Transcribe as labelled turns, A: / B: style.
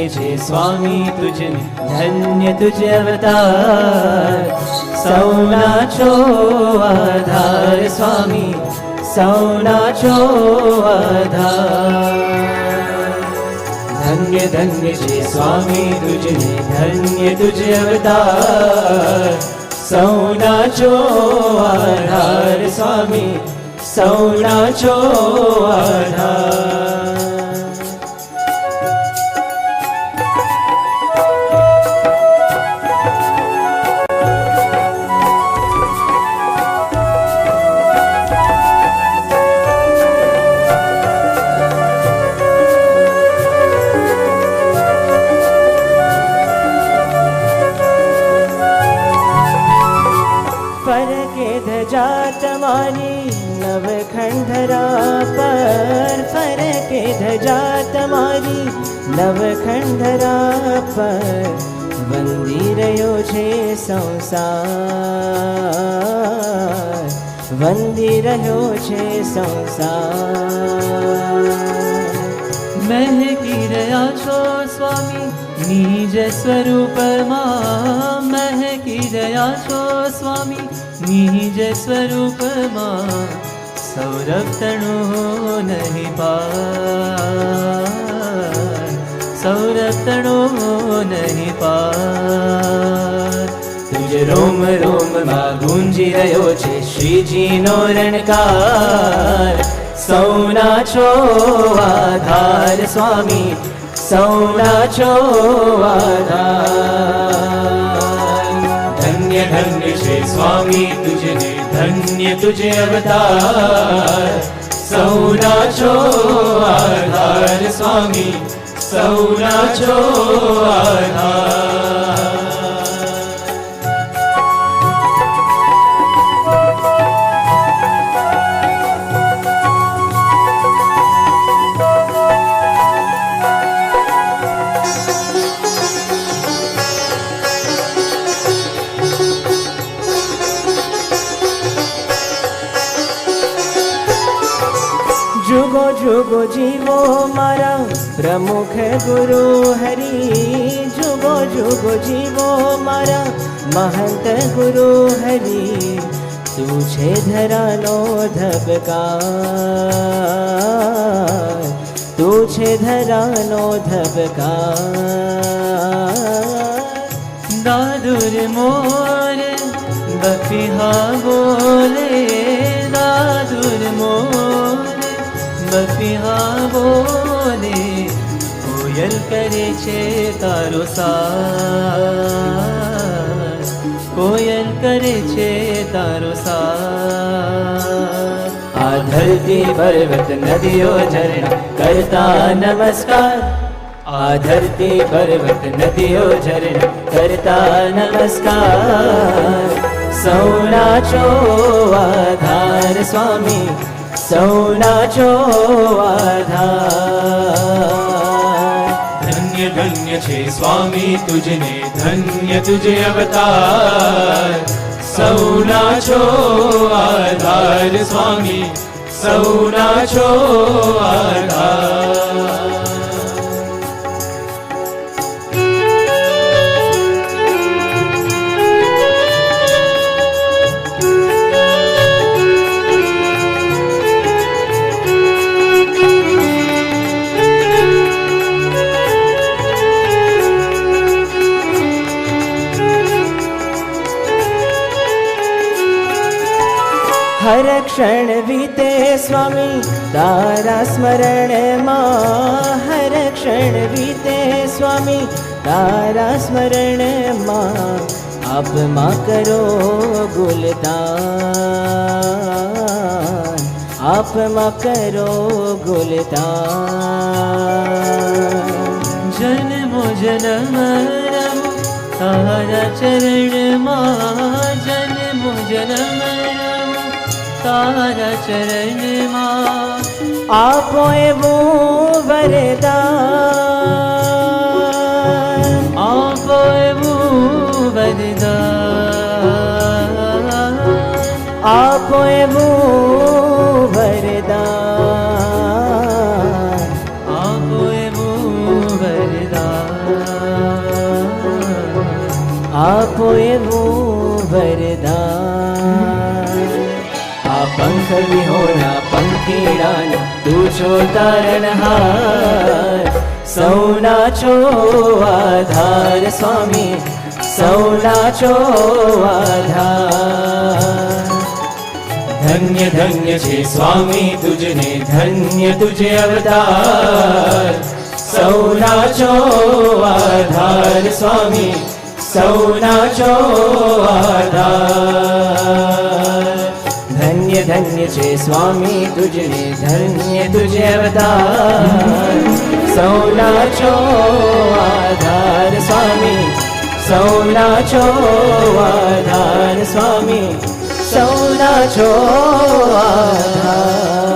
A: ધન્ય છે સ્વામી તુજને ધન્ય તુજ અવતાર સૌના છો આધાર સ્વામી સૌના છો આધાર ધન્ય ધન્ય છે સ્વામી તુજને ધન્ય તુજ અવતાર સૌના છો આધાર સ્વામી સૌના છો આધાર તમારી નવખંડરા પર ફરકે ધજા તમારી નવખંડરા પર વંદી રહ્યો છે સંસાર વંદી રહ્યો છે સંસાર મહેકી રહ્યા છો સ્વામી નિજ સ્વરૂપમાં મહેકી રહ્યા છો સ્વામી નિજ સ્વરૂપમાં સૌરક્ષણો નહીં પાર સૌરક્ષણો નહીં પાર તુજ રોમ રોમમાં ગુંજી રહ્યો છે શ્રીજીનો રણકાર સૌના છો આધાર સ્વામી સૌના છો આધાર ધન્ય છે સ્વામી તુજને ધન્ય તુજ અવતાર સૌના છો આધાર જુગો જોગો જીવો મારા પ્રમુખ ગુરુ હરી, જોગો જોગો જીવો મારા મહંત ગુરુ હરી, તું છે ધરાનો ધબકાર, તું છે ધરાનો ધબકાર. દાદુર મોર બપિહા बपिहा बोले कोयल करे छे तारो सार कोयल करे छे तारो सार आ धरती पर्वत नदि झरना करता नमस्कार आ धरती पर्वत नदियो झरना करता नमस्कार सोराचो स्वामी સૌના છો આધાર.
B: ધન્ય ધન્ય છે સ્વામી તુજને, ધન્ય તુજે અવતાર. સૌના છો આધાર, સ્વામી, સૌના છો આધાર.
A: હર ક્ષણ વીતે સ્વામી તારા સ્મરણમાં હર ક્ષણ વીતે સ્વામી તારા સ્મરણમાં આપમાં કરો ગુલદાન. આપમાં કરો ગુલદાન. જન્મો જન્મ તારા ચરણમાં જન્મો જન્મ તારા ચરણમાં આપો એવું વરદાન આપો એવું વરદાન આપો એવું વરદાન આપો એવું વરદાન આપો એવું વરદાન વિહોણા પંખીડાનો તું છો તારણહાર સૌના છો આધાર સ્વામી, સૌના છો આધાર
B: ધન્ય ધન્ય છે સ્વામી તુજને, ધન્ય તુજે અવતાર. સૌના છો આધાર સ્વામી, સૌના છો આધાર
A: ધન્ય ધન્ય છે સ્વામી તુજને ધન્ય તુજે અવતાર સૌના છો આધાર સ્વામી સૌના છો આધાર સ્વામી સૌના છો આધાર